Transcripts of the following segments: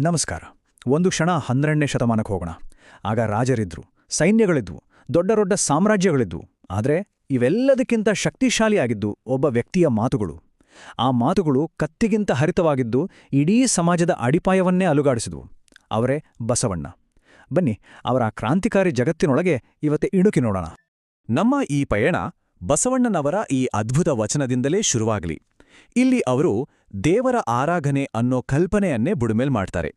ನಮಸ್ಕಾರ. ಒಂದು ಕ್ಷಣ ಹನ್ನೆರಡನೇ ಶತಮಾನಕ್ಕೆ ಹೋಗೋಣ. ಆಗ ರಾಜರಿದ್ರು, ಸೈನ್ಯಗಳಿದ್ವು, ದೊಡ್ಡ ದೊಡ್ಡ ಸಾಮ್ರಾಜ್ಯಗಳಿದ್ವು. ಆದರೆ ಇವೆಲ್ಲದಕ್ಕಿಂತ ಶಕ್ತಿಶಾಲಿಯಾಗಿದ್ದು ಒಬ್ಬ ವ್ಯಕ್ತಿಯ ಮಾತುಗಳು. ಆ ಮಾತುಗಳು ಕತ್ತಿಗಿಂತ ಹರಿತವಾಗಿದ್ದು ಇಡೀ ಸಮಾಜದ ಅಡಿಪಾಯವನ್ನೇ ಅಲುಗಾಡಿಸಿದವು. ಅವರೇ ಬಸವಣ್ಣ. ಬನ್ನಿ, ಅವರ ಕ್ರಾಂತಿಕಾರಿ ಜಗತ್ತಿನೊಳಗೆ ಇವತ್ತೆ ಇಣುಕಿ ನೋಡೋಣ. ನಮ್ಮ ಈ ಪಯಣ ಬಸವಣ್ಣನವರ ಈ ಅದ್ಭುತ ವಚನದಿಂದಲೇ ಶುರುವಾಗಲಿ. ಇಲ್ಲಿ ಅವರು ದೇವರ ಆರಾಧನೆ ಅನ್ನೋ ಕಲ್ಪನೆಯನ್ನೇ ಬುಡುಮೇಲ್ ಮಾಡ್ತಾರೆ.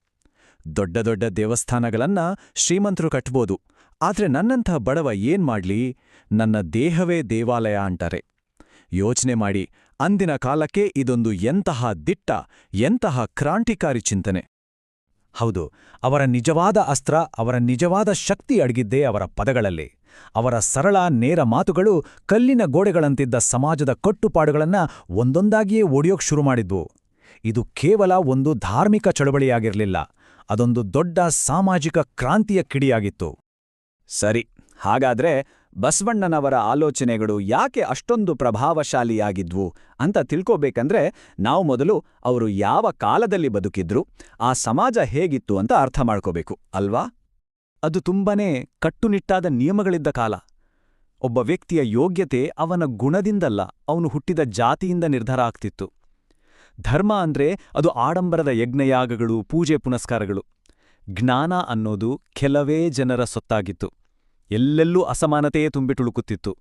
ದೊಡ್ಡ ದೊಡ್ಡ ದೇವಸ್ಥಾನಗಳನ್ನ ಶ್ರೀಮಂತರು ಕಟ್ಬೋದು, ಆದ್ರೆ ನನ್ನಂಥ ಬಡವ ಏನ್ ಮಾಡ್ಲಿ? ನನ್ನ ದೇಹವೇ ದೇವಾಲಯ ಅಂತಾರೆ. ಯೋಚನೆ ಮಾಡಿ, ಅಂದಿನ ಕಾಲಕ್ಕೆ ಇದೊಂದು ಎಂತಹ ದಿಟ್ಟ, ಎಂತಹ ಕ್ರಾಂತಿಕಾರಿ ಚಿಂತನೆ. ಹೌದು, ಅವರ ನಿಜವಾದ ಅಸ್ತ್ರ, ಅವರ ನಿಜವಾದ ಶಕ್ತಿ ಅಡಗಿದ್ದೇ ಅವರ ಪದಗಳಲ್ಲಿ. ಅವರ ಸರಳ, ನೇರ ಮಾತುಗಳು ಕಲ್ಲಿನ ಗೋಡೆಗಳಂತಿದ್ದ ಸಮಾಜದ ಕಟ್ಟುಪಾಡುಗಳನ್ನ ಒಂದೊಂದಾಗಿಯೇ ಒಡೆಯೋಕ್ ಶುರು ಮಾಡಿದ್ವು. ಇದು ಕೇವಲ ಒಂದು ಧಾರ್ಮಿಕ ಚಳವಳಿಯಾಗಿರಲಿಲ್ಲ, ಅದೊಂದು ದೊಡ್ಡ ಸಾಮಾಜಿಕ ಕ್ರಾಂತಿಯ ಕಿಡಿಯಾಗಿತ್ತು. ಸರಿ, ಹಾಗಾದ್ರೆ ಬಸವಣ್ಣನವರ ಆಲೋಚನೆಗಳು ಯಾಕೆ ಅಷ್ಟೊಂದು ಪ್ರಭಾವಶಾಲಿಯಾಗಿದ್ವು ಅಂತ ತಿಳ್ಕೋಬೇಕಂದ್ರೆ ನಾವು ಮೊದಲು ಅವರು ಯಾವ ಕಾಲದಲ್ಲಿ ಬದುಕಿದ್ರು, ಆ ಸಮಾಜ ಹೇಗಿತ್ತು ಅಂತ ಅರ್ಥ ಮಾಡ್ಕೋಬೇಕು, ಅಲ್ವಾ? ಅದು ತುಂಬನೇ ಕಟ್ಟುನಿಟ್ಟಾದ ನಿಯಮಗಳಿದ್ದ ಕಾಲ. ಒಬ್ಬ ವ್ಯಕ್ತಿಯ ಯೋಗ್ಯತೆ ಅವನ ಗುಣದಿಂದಲ್ಲ, ಅವನು ಹುಟ್ಟಿದ ಜಾತಿಯಿಂದ ನಿರ್ಧಾರ ಆಗ್ತಿತ್ತು. ಧರ್ಮ ಅಂದ್ರೆ ಅದು ಆಡಂಬರದ ಯಜ್ಞಯಾಗಗಳು, ಪೂಜೆ ಪುನಸ್ಕಾರಗಳು. ಜ್ಞಾನ ಅನ್ನೋದು ಕೆಲವೇ ಜನರ ಸೊತ್ತಾಗಿತ್ತು. ಎಲ್ಲೆಲ್ಲೂ ಅಸಮಾನತೆಯೇ ತುಂಬಿಟುಳುಕುತ್ತಿತ್ತು.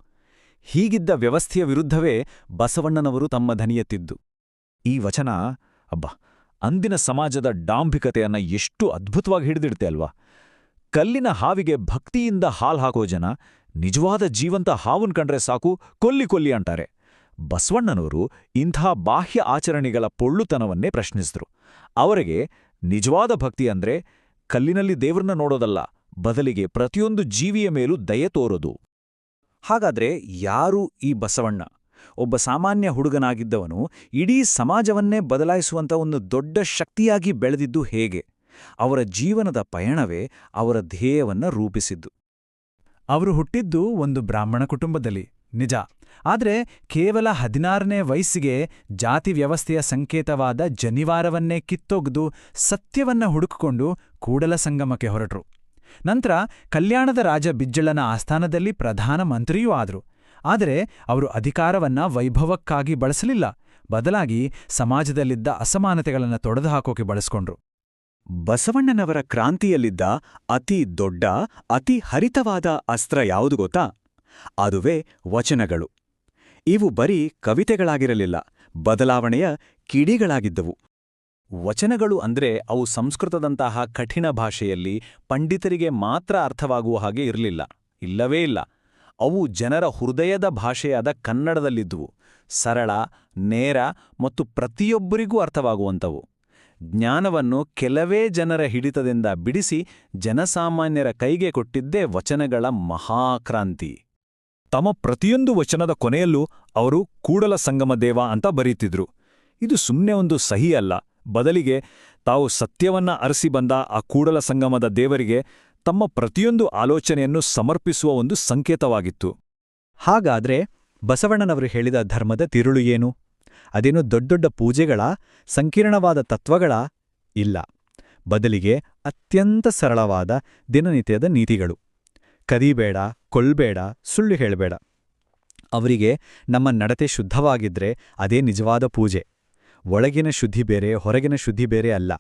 ಹೀಗಿದ್ದ ವ್ಯವಸ್ಥೆಯ ವಿರುದ್ಧವೇ ಬಸವಣ್ಣನವರು ತಮ್ಮ ಧನಿಯತ್ತಿದ್ದು. ಈ ವಚನ, ಅಬ್ಬ, ಅಂದಿನ ಸಮಾಜದ ಡಾಂಭಿಕತೆಯನ್ನ ಎಷ್ಟು ಅದ್ಭುತವಾಗಿ ಹಿಡಿದಿಡ್ತೆ ಅಲ್ವಾ? ಕಲ್ಲಿನ ಹಾವಿಗೆ ಭಕ್ತಿಯಿಂದ ಹಾಲ್ ಹಾಕೋ ಜನ ನಿಜವಾದ ಜೀವಂತ ಹಾವುನ್ ಕಂಡ್ರೆ ಸಾಕು ಕೊಲ್ಲಿ ಕೊಲ್ಲಿ ಅಂತಾರೆ. ಬಸವಣ್ಣನವರು ಇಂಥ ಬಾಹ್ಯ ಆಚರಣೆಗಳ ಪೊಳ್ಳುತನವನ್ನೇ ಪ್ರಶ್ನಿಸಿದ್ರು. ಅವರಿಗೆ ನಿಜವಾದ ಭಕ್ತಿ ಅಂದ್ರೆ ಕಲ್ಲಿನಲ್ಲಿ ದೇವ್ರನ್ನ ನೋಡೋದಲ್ಲ ಬದಲಿಗೆ ಪ್ರತಿಯೊಂದು ಜೀವಿಯ ಮೇಲೂ ದಯೆ ತೋರೋದು. ಹಾಗಾದ್ರೆ ಯಾರು ಈ ಬಸವಣ್ಣ? ಒಬ್ಬ ಸಾಮಾನ್ಯ ಹುಡುಗನಾಗಿದ್ದವನು ಇಡೀ ಸಮಾಜವನ್ನೇ ಬದಲಾಯಿಸುವಂಥ ಒಂದು ದೊಡ್ಡ ಶಕ್ತಿಯಾಗಿ ಬೆಳೆದಿದ್ದು ಹೇಗೆ? ಅವರ ಜೀವನದ ಪಯಣವೇ ಅವರ ಧ್ಯೇಯವನ್ನ ರೂಪಿಸಿದ್ದು. ಅವರು ಹುಟ್ಟಿದ್ದು ಒಂದು ಬ್ರಾಹ್ಮಣ ಕುಟುಂಬದಲ್ಲಿ, ನಿಜ. ಆದರೆ ಕೇವಲ ಹದಿನಾರನೇ ವಯಸ್ಸಿಗೆ ಜಾತಿ ವ್ಯವಸ್ಥೆಯ ಸಂಕೇತವಾದ ಜನಿವಾರವನ್ನೇ ಕಿತ್ತೊಗೆದು ಸತ್ಯವನ್ನ ಹುಡುಕಿಕೊಂಡು ಕೂಡಲ ಸಂಗಮಕ್ಕೆ ಹೊರಟ್ರು. ನಂತರ ಕಲ್ಯಾಣದ ರಾಜ ಬಿಜ್ಜಳನ ಆಸ್ಥಾನದಲ್ಲಿ ಪ್ರಧಾನಮಂತ್ರಿಯೂ ಆದರು. ಆದರೆ ಅವರು ಅಧಿಕಾರವನ್ನ ವೈಭವಕ್ಕಾಗಿ ಬಳಸಲಿಲ್ಲ. ಬದಲಾಗಿ ಸಮಾಜದಲ್ಲಿದ್ದ ಅಸಮಾನತೆಗಳನ್ನು ತೊಡೆದುಹಾಕೋಕೆ ಬಳಸ್ಕೊಂಡ್ರು. ಬಸವಣ್ಣನವರ ಕ್ರಾಂತಿಯಲ್ಲಿದ್ದ ಅತಿ ದೊಡ್ಡ, ಅತಿ ಹರಿತವಾದ ಅಸ್ತ್ರ ಯಾವುದು ಗೊತ್ತಾ? ಅದುವೇ ವಚನಗಳು. ಇವು ಬರೀ ಕವಿತೆಗಳಾಗಿರಲಿಲ್ಲ, ಬದಲಾವಣೆಯ ಕಿಡಿಗಳಾಗಿದ್ದವು. ವಚನಗಳು ಅಂದ್ರೆ ಅವು ಸಂಸ್ಕೃತದಂತಹ ಕಠಿಣ ಭಾಷೆಯಲ್ಲಿ ಪಂಡಿತರಿಗೆ ಮಾತ್ರ ಅರ್ಥವಾಗುವ ಹಾಗೆ ಇರಲಿಲ್ಲ, ಇಲ್ಲವೇ ಇಲ್ಲ. ಅವು ಜನರ ಹೃದಯದ ಭಾಷೆಯಾದ ಕನ್ನಡದಲ್ಲಿದ್ದುವು. ಸರಳ, ನೇರ ಮತ್ತು ಪ್ರತಿಯೊಬ್ಬರಿಗೂ ಅರ್ಥವಾಗುವಂಥವು. ಜ್ಞಾನವನ್ನು ಕೆಲವೇ ಜನರ ಹಿಡಿತದಿಂದ ಬಿಡಿಸಿ ಜನಸಾಮಾನ್ಯರ ಕೈಗೆ ಕೊಟ್ಟಿದ್ದೇ ವಚನಗಳ ಮಹಾಕ್ರಾಂತಿ. ತಮ್ಮ ಪ್ರತಿಯೊಂದು ವಚನದ ಕೊನೆಯಲ್ಲೂ ಅವರು ಕೂಡಲ ಸಂಗಮ ದೇವ ಅಂತ ಬರೀತಿದ್ರು. ಇದು ಸುಮ್ಮನೆ ಒಂದು ಸಹಿ ಅಲ್ಲ ಬದಲಿಗೆ ತಾವು ಸತ್ಯವನ್ನ ಅರಸಿ ಬಂದ ಆ ಕೂಡಲ ಸಂಗಮದ ದೇವರಿಗೆ ತಮ್ಮ ಪ್ರತಿಯೊಂದು ಆಲೋಚನೆಯನ್ನು ಸಮರ್ಪಿಸುವ ಒಂದು ಸಂಕೇತವಾಗಿತ್ತು. ಹಾಗಾದ್ರೆ ಬಸವಣ್ಣನವರು ಹೇಳಿದ ಧರ್ಮದ ತಿರುಳು ಏನು? ಅದೇನು ದೊಡ್ಡ ಪೂಜೆಗಳ, ಸಂಕೀರ್ಣವಾದ ತತ್ವಗಳ? ಇಲ್ಲ. ಬದಲಿಗೆ ಅತ್ಯಂತ ಸರಳವಾದ ದಿನನಿತ್ಯದ ನೀತಿಗಳು. ಕದಿಬೇಡ, ಕೊಲ್ಬೇಡ, ಸುಳ್ಳು ಹೇಳಬೇಡ. ಅವರಿಗೆ ನಮ್ಮ ನಡತೆ ಶುದ್ಧವಾಗಿದ್ರೆ ಅದೇ ನಿಜವಾದ ಪೂಜೆ. ಒಳಗಿನ ಶುದ್ಧಿ ಬೇರೆ, ಹೊರಗಿನ ಶುದ್ಧಿ ಬೇರೆ ಅಲ್ಲ.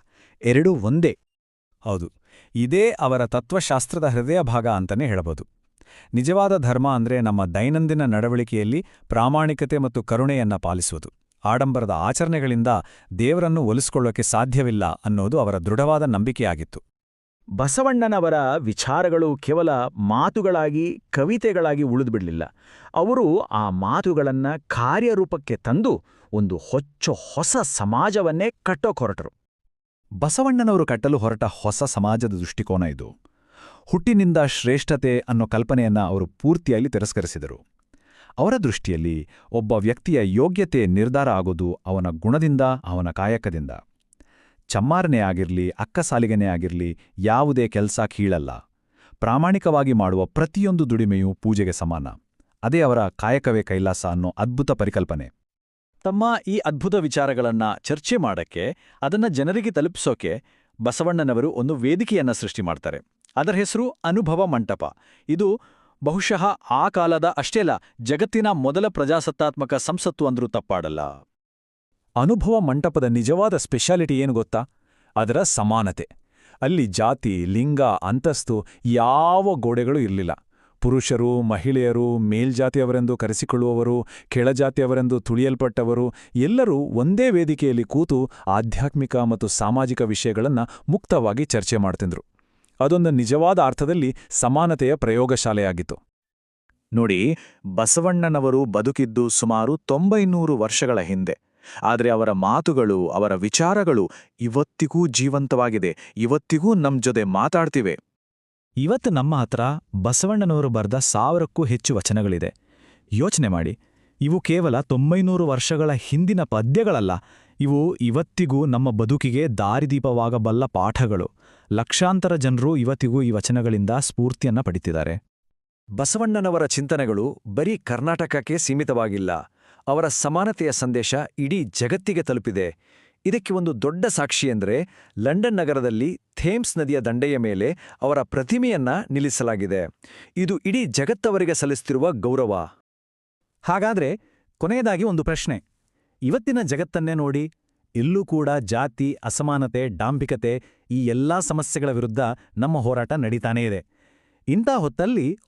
ಎರಡೂ ಒಂದೇ. ಹೌದು. ಇದೇ ಅವರ ತತ್ವಶಾಸ್ತ್ರದ ಹೃದಯ ಭಾಗ ಅಂತಲೇ ಹೇಳಬಹುದು. ನಿಜವಾದ ಧರ್ಮ ಅಂದ್ರೆ ನಮ್ಮ ದೈನಂದಿನ ನಡವಳಿಕೆಯಲ್ಲಿ ಪ್ರಾಮಾಣಿಕತೆ ಮತ್ತು ಕರುಣೆಯನ್ನ ಪಾಲಿಸುವುದು. ಆಡಂಬರದ ಆಚರಣೆಗಳಿಂದ ದೇವರನ್ನು ಒಲಿಸ್ಕೊಳ್ಳೋಕೆ ಸಾಧ್ಯವಿಲ್ಲ ಅನ್ನೋದು ಅವರ ದೃಢವಾದ ನಂಬಿಕೆಯಾಗಿತ್ತು. ಬಸವಣ್ಣನವರ ವಿಚಾರಗಳು ಕೇವಲ ಮಾತುಗಳಾಗಿ, ಕವಿತೆಗಳಾಗಿ ಉಳಿದುಬಿಡಲಿಲ್ಲ. ಅವರು ಆ ಮಾತುಗಳನ್ನು ಕಾರ್ಯರೂಪಕ್ಕೆ ತಂದು ಒಂದು ಹೊಚ್ಚ ಹೊಸ ಸಮಾಜವನ್ನೇ ಕಟ್ಟೋಕ್ ಹೊರಟರು ಬಸವಣ್ಣನವರು ಕಟ್ಟಲು ಹೊರಟ ಹೊಸ ಸಮಾಜದ ದೃಷ್ಟಿಕೋನ ಇದು. ಹುಟ್ಟಿನಿಂದ ಶ್ರೇಷ್ಠತೆ ಅನ್ನೋ ಕಲ್ಪನೆಯನ್ನ ಅವರು ಪೂರ್ತಿಯಾಗಿ ತಿರಸ್ಕರಿಸಿದರು. ಅವರ ದೃಷ್ಟಿಯಲ್ಲಿ ಒಬ್ಬ ವ್ಯಕ್ತಿಯ ಯೋಗ್ಯತೆ ನಿರ್ಧಾರ ಆಗೋದು ಅವನ ಗುಣದಿಂದ, ಅವನ ಕಾಯಕದಿಂದ. ಚಮ್ಮಾರನೇ ಆಗಿರ್ಲಿ ಅಕ್ಕಸಾಲಿಗನೇ ಆಗಿರ್ಲಿ, ಯಾವುದೇ ಕೆಲಸ ಕೀಳಲ್ಲ. ಪ್ರಾಮಾಣಿಕವಾಗಿ ಮಾಡುವ ಪ್ರತಿಯೊಂದು ದುಡಿಮೆಯೂ ಪೂಜೆಗೆ ಸಮಾನ. ಅದೇ ಅವರ ಕಾಯಕವೇ ಕೈಲಾಸ ಅನ್ನೋ ಅದ್ಭುತ ಪರಿಕಲ್ಪನೆ. ತಮ್ಮ ಈ ಅದ್ಭುತ ವಿಚಾರಗಳನ್ನ ಚರ್ಚೆ ಮಾಡಕ್ಕೆ, ಅದನ್ನ ಜನರಿಗೆ ತಲುಪಿಸೋಕೆ ಬಸವಣ್ಣನವರು ಒಂದು ವೇದಿಕೆಯನ್ನ ಸೃಷ್ಟಿ ಮಾಡ್ತಾರೆ. ಅದರ ಹೆಸರು ಅನುಭವ ಮಂಟಪ. ಇದು ಬಹುಶಃ ಆ ಕಾಲದ ಅಷ್ಟೇ ಅಲ್ಲ, ಜಗತ್ತಿನ ಮೊದಲ ಪ್ರಜಾಸತ್ತಾತ್ಮಕ ಸಂಸತ್ತು ಅಂದ್ರೂ ತಪ್ಪಾಡಲ್ಲ. ಅನುಭವ ಮಂಟಪದ ನಿಜವಾದ ಸ್ಪೆಷಾಲಿಟಿ ಏನು ಗೊತ್ತಾ? ಅದರ ಸಮಾನತೆ. ಅಲ್ಲಿ ಜಾತಿ, ಲಿಂಗ, ಅಂತಸ್ತು ಯಾವ ಗೋಡೆಗಳು ಇರಲಿಲ್ಲ. ಪುರುಷರು, ಮಹಿಳೆಯರು, ಮೇಲ್ಜಾತಿಯವರೆಂದು ಕರೆಸಿಕೊಳ್ಳುವವರು, ಕೆಳಜಾತಿಯವರೆಂದು ತುಳಿಯಲ್ಪಟ್ಟವರು, ಎಲ್ಲರೂ ಒಂದೇ ವೇದಿಕೆಯಲ್ಲಿ ಕೂತು ಆಧ್ಯಾತ್ಮಿಕ ಮತ್ತು ಸಾಮಾಜಿಕ ವಿಷಯಗಳನ್ನು ಮುಕ್ತವಾಗಿ ಚರ್ಚೆ ಮಾಡ್ತಿದ್ರು. ಅದೊಂದು ನಿಜವಾದ ಅರ್ಥದಲ್ಲಿ ಸಮಾನತೆಯ ಪ್ರಯೋಗಶಾಲೆಯಾಗಿತ್ತು. ನೋಡಿ, ಬಸವಣ್ಣನವರು ಬದುಕಿದ್ದು ಸುಮಾರು ತೊಂಬೈನೂರು ವರ್ಷಗಳ ಹಿಂದೆ. ಆದರೆ ಅವರ ಮಾತುಗಳು, ಅವರ ವಿಚಾರಗಳು ಇವತ್ತಿಗೂ ಜೀವಂತವಾಗಿದೆ, ಇವತ್ತಿಗೂ ನಮ್ ಜೊತೆ ಮಾತಾಡ್ತಿವೆ. ಇವತ್ತು ನಮ್ಮ ಹತ್ರ ಬಸವಣ್ಣನವರು ಬರೆದ ಸಾವಿರಕ್ಕೂ ಹೆಚ್ಚು ವಚನಗಳಿದೆ. ಯೋಚನೆ ಮಾಡಿ. ಇವು ಕೇವಲ ತೊಂಬೈನೂರು ವರ್ಷಗಳ ಹಿಂದಿನ ಪದ್ಯಗಳಲ್ಲ. ಇವು ಇವತ್ತಿಗೂ ನಮ್ಮ ಬದುಕಿಗೆ ದಾರಿದೀಪವಾಗಬಲ್ಲ ಪಾಠಗಳು. ಲಕ್ಷಾಂತರ ಜನರು ಇವತ್ತಿಗೂ ಈ ವಚನಗಳಿಂದ ಸ್ಫೂರ್ತಿಯನ್ನ ಪಡಿತಿದ್ದಾರೆ. ಬಸವಣ್ಣನವರ ಚಿಂತನೆಗಳು ಬರೀ ಕರ್ನಾಟಕಕ್ಕೆ ಸೀಮಿತವಾಗಿಲ್ಲ. ಅವರ ಸಮಾನತೆಯ ಸಂದೇಶ ಇಡೀ ಜಗತ್ತಿಗೆ ತಲುಪಿದೆ. ಇದಕ್ಕೆ ಒಂದು ದೊಡ್ಡ ಸಾಕ್ಷಿ ಲಂಡನ್ ನಗರದಲ್ಲಿ ಥೇಮ್ಸ್ ನದಿಯ ದಂಡೆಯ ಮೇಲೆ ಅವರ ಪ್ರತಿಮೆಯನ್ನ ನಿಲ್ಲಿಸಲಾಗಿದೆ. ಇದು ಇಡೀ ಜಗತ್ತವರಿಗೆ ಸಲ್ಲಿಸುತ್ತಿರುವ ಗೌರವ. ಹಾಗಾದ್ರೆ ಕೊನೆಯದಾಗಿ ಒಂದು ಪ್ರಶ್ನೆ. ಇವತ್ತಿನ ಜಗತ್ತನ್ನೇ ನೋಡಿ, ಇಲ್ಲೂ ಕೂಡ ಜಾತಿ, ಅಸಮಾನತೆ ಡಾಂಭಿಕತೆ ಈ ಎಲ್ಲಾ ಸಮಸ್ಯೆಗಳ ವಿರುದ್ಧ ನಮ್ಮ ಹೋರಾಟ ನಡೀತಾನೇ ಇದೆ. ಇಂಥ ಹೊತ್ತಲ್ಲಿ